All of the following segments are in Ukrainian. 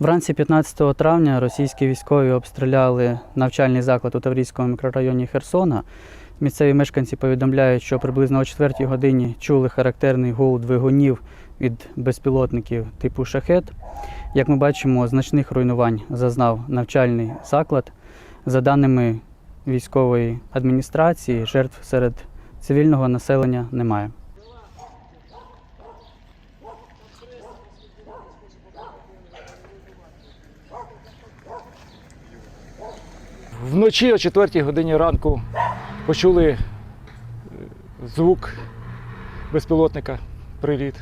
Вранці 15 травня російські військові обстріляли навчальний заклад у Таврійському мікрорайоні Херсона. Місцеві мешканці повідомляють, що приблизно о 4 годині чули характерний гул двигунів від безпілотників типу шахет. Як ми бачимо, значних руйнувань зазнав навчальний заклад. За даними військової адміністрації, жертв серед цивільного населення немає. Вночі о 4 годині ранку почули е, звук безпілотника, приліт.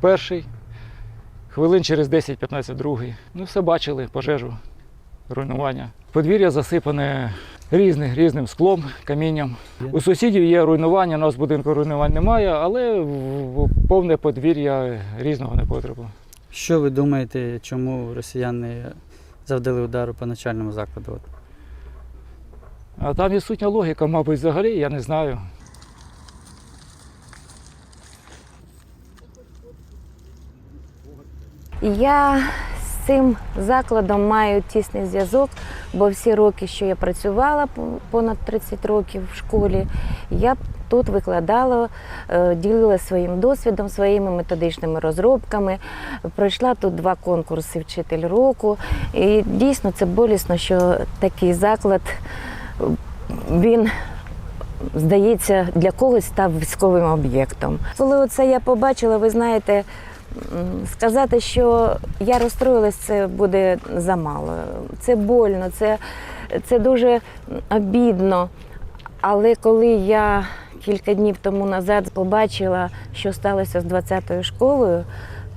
Перший, хвилин через 10-15 другий. Ну, все бачили, пожежу, руйнування. Подвір'я засипане різним, різним склом, камінням. У сусідів є руйнування, у нас будинку руйнувань немає, але повне подвір'я різного непотребу. Що ви думаєте, чому росіяни завдали удару по начальному закладу? От А там відсутня логіка, мабуть, взагалі, я не знаю. Я з цим закладом маю тісний зв'язок, бо всі роки, що я працювала понад 30 років в школі, я тут викладала, е, ділила своїм досвідом, своїми методичними розробками. Пройшла тут два конкурси вчитель року. І дійсно це болісно, що такий заклад він здається, для когось став військовим об'єктом. Коли оце я побачила, ви знаєте, сказати, що я розстроїлась, це буде замало. Це больно, це, це дуже обідно. Але коли я кілька днів тому назад побачила, що сталося з 20-ю школою,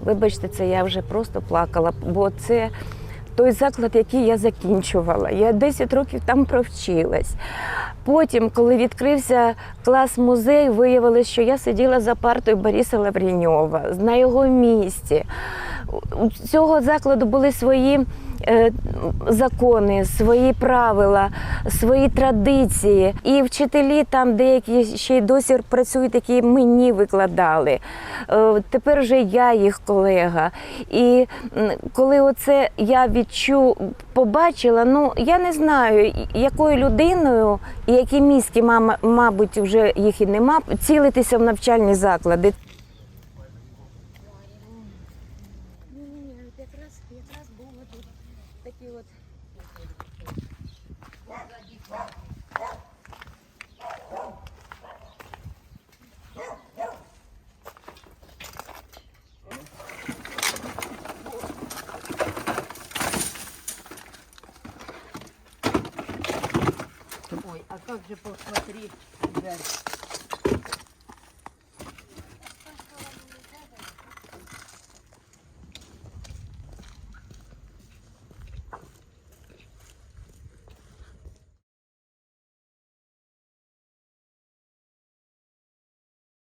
вибачте, це я вже просто плакала, бо це той заклад, який я закінчувала. Я 10 років там провчилась. Потім, коли відкрився клас музей, виявилось, що я сиділа за партою Бориса Лавріньова на його місці. У цього закладу були свої закони, свої правила, свої традиції. І вчителі там деякі ще й досі працюють, які мені викладали. Е, тепер вже я їх колега. І коли оце я відчу, побачила, ну я не знаю, якою людиною і які мізки, мама, мабуть, вже їх і нема, цілитися в навчальні заклади. Якраз, якраз було тут такі от. Ой, а как же посмотри, Игорь,